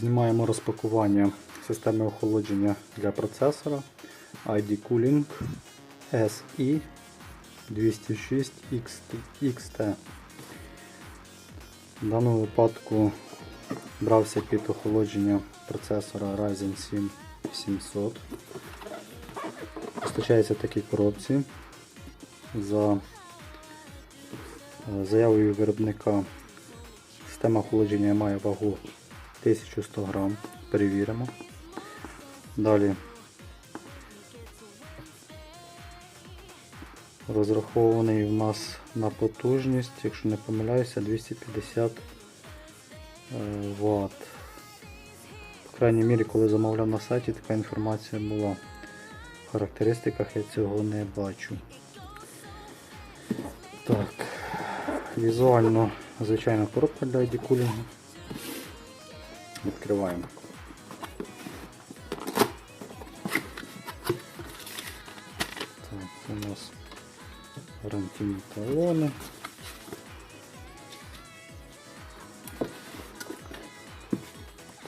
Знімаємо розпакування системи охолодження для процесора ID Cooling SE 206 XT. В даному випадку брався під охолодження процесора Ryzen 7 700. Постачається в такій коробці. За е, заявою виробника система охолодження має вагу 1100 грам. Перевіримо. Далі розрахований в нас на потужність, якщо не помиляюся, 250 Вт. По крайній мірі, коли замовляв на сайті, така інформація була. В характеристиках я цього не бачу. Так, візуально звичайна коробка для ID кулінгу. Відкриваємо. Так, це у нас гарантійні талони.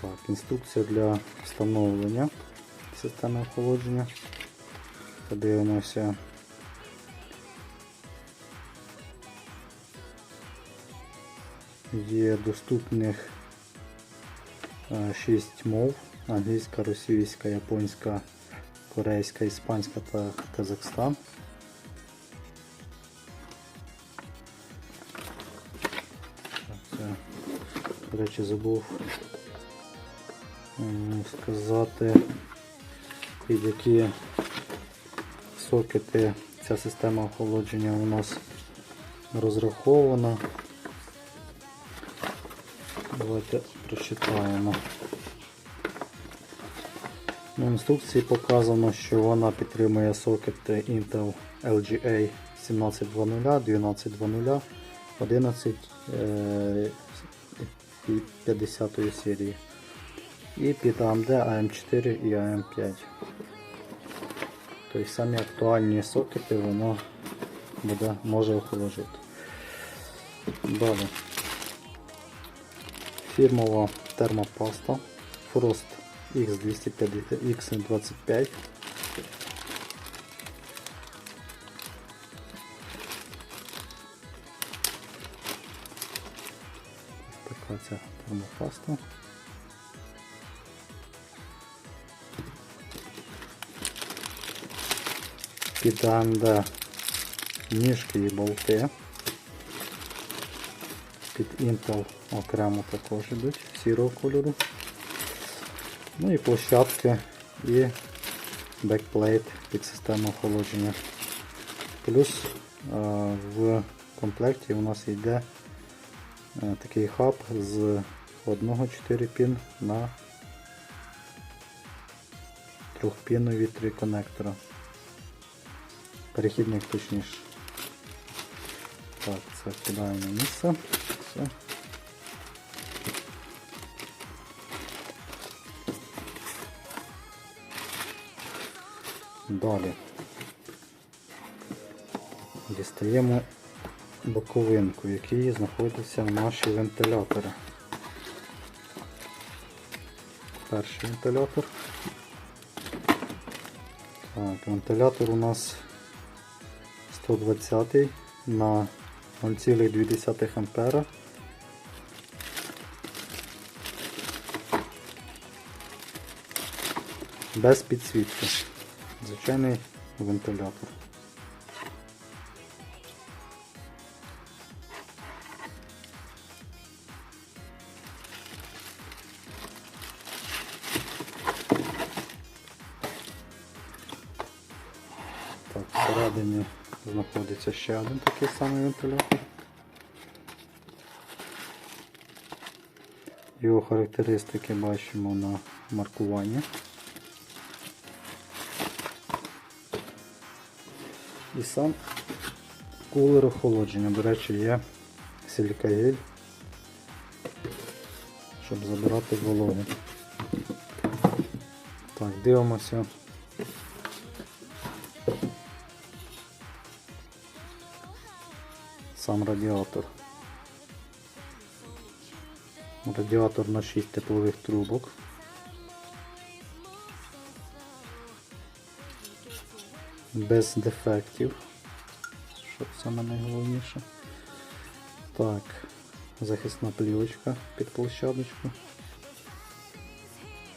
Так, інструкція для встановлення системи охолодження. Подивимося. Є доступних 6 мов. Англійська, російська, японська, корейська, іспанська та Казахстан. До речі, забув сказати, під які сокети ця система охолодження у нас розрахована. Давайте прочитаємо. В інструкції показано, що вона підтримує сокети Intel LGA 1720, 1220, 11 е, і 50 серії. І під AMD AM4 і AM5. Тобто самі актуальні сокети воно буде, може охолоджувати. Далі. Фірмова термопаста Frost X250 X25. Така ця термопаста. Під AMD ніжки і болти. Під Intel окремо також йдуть сірого кольору. Ну і площадки і бекплейт під систему охолодження. Плюс е, в комплекті у нас йде е, такий хаб з одного 4 пін на трьохпінові три конектора. Перехідник точніше. Так, це кидаємо на місце. Все. Далі. Дістаємо боковинку, в якій знаходяться наші вентилятори. Перший вентилятор. Так, вентилятор у нас 120 на 0,2 ампера. Без підсвітки. Звичайний вентилятор. Так, всередині знаходиться ще один такий самий вентилятор. Його характеристики бачимо на маркуванні. І сам кулер охолодження. До речі, є силікагель, щоб забирати вологу. Так, дивимося. Сам радіатор. Радіатор на 6 теплових трубок. Без дефектів. Що саме найголовніше. Так, захисна плівочка під площадочку.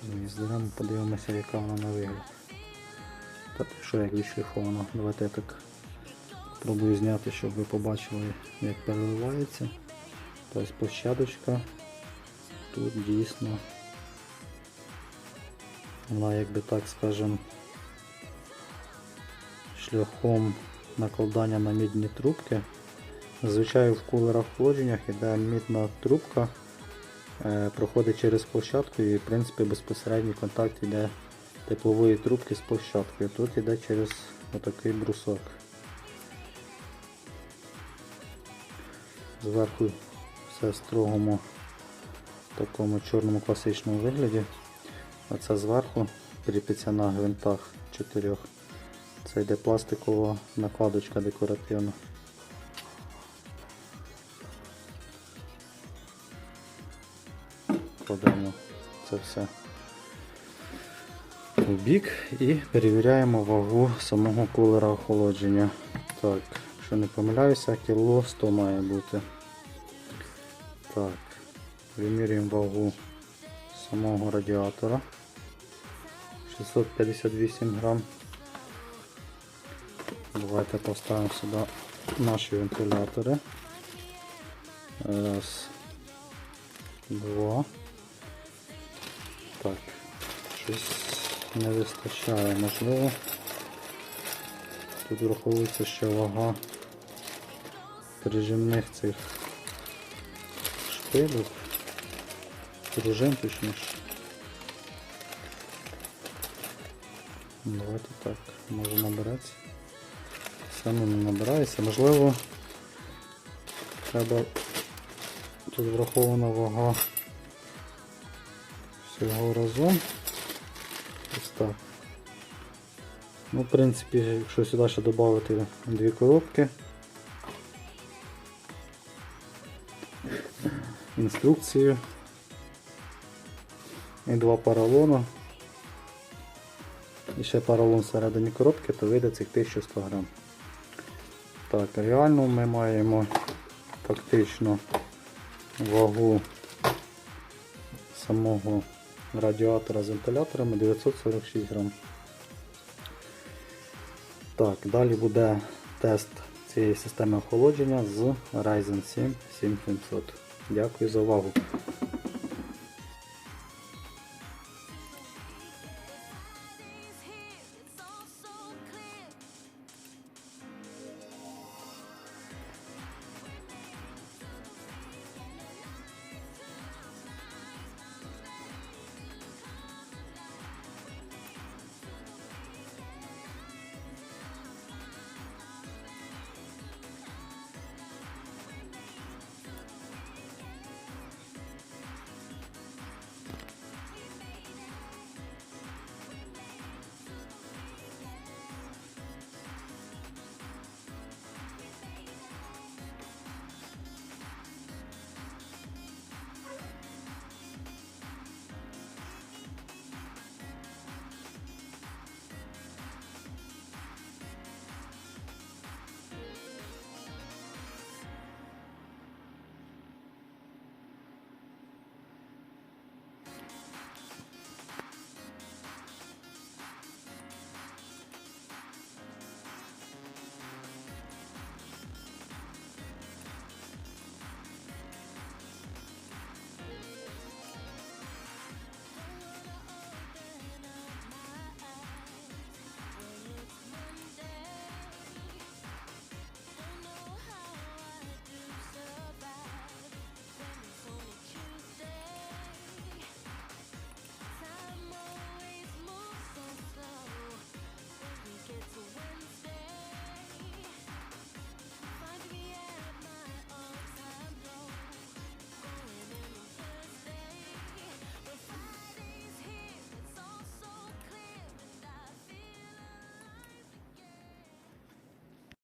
Ну, І здеремо, подивимося, яка вона на вигляд. Так, що як відшліфовано. Давайте я так пробую зняти, щоб ви побачили, як переливається. Тобто площадочка тут дійсно вона якби так скажем шляхом накладання на мідні трубки. Зазвичай в кулерах охолодженнях іде мідна трубка, е, проходить через площадку і в принципі безпосередній контакт йде теплової трубки з площадкою. Тут йде через отакий брусок. Зверху все в строгому такому чорному класичному вигляді. А це зверху кріпиться на гвинтах чотирьох. Це йде пластикова накладочка декоративна. Кладемо це все в бік і перевіряємо вагу самого кулера охолодження. Так, якщо не помиляюся, кіло 100 має бути. Так, вимірюємо вагу самого радіатора. 658 грам. Давайте поставимо сюди наші вентилятори. Раз, два. Так, щось не вистачає, можливо. Тут враховується ще вага прижимних цих шпилек, пружин точніше. Давайте так, може набереться. Саме не набирається. Можливо, треба тут врахована вага всього разом. Ось так. Ну, в принципі, якщо сюди ще додати дві коробки. Інструкцію і два поролона. І ще поролон всередині коробки, то вийде цих 1100 грам. Так, реально ми маємо фактично вагу самого радіатора з вентиляторами 946 грам. Так, далі буде тест цієї системи охолодження з Ryzen 7 7700. Дякую за увагу.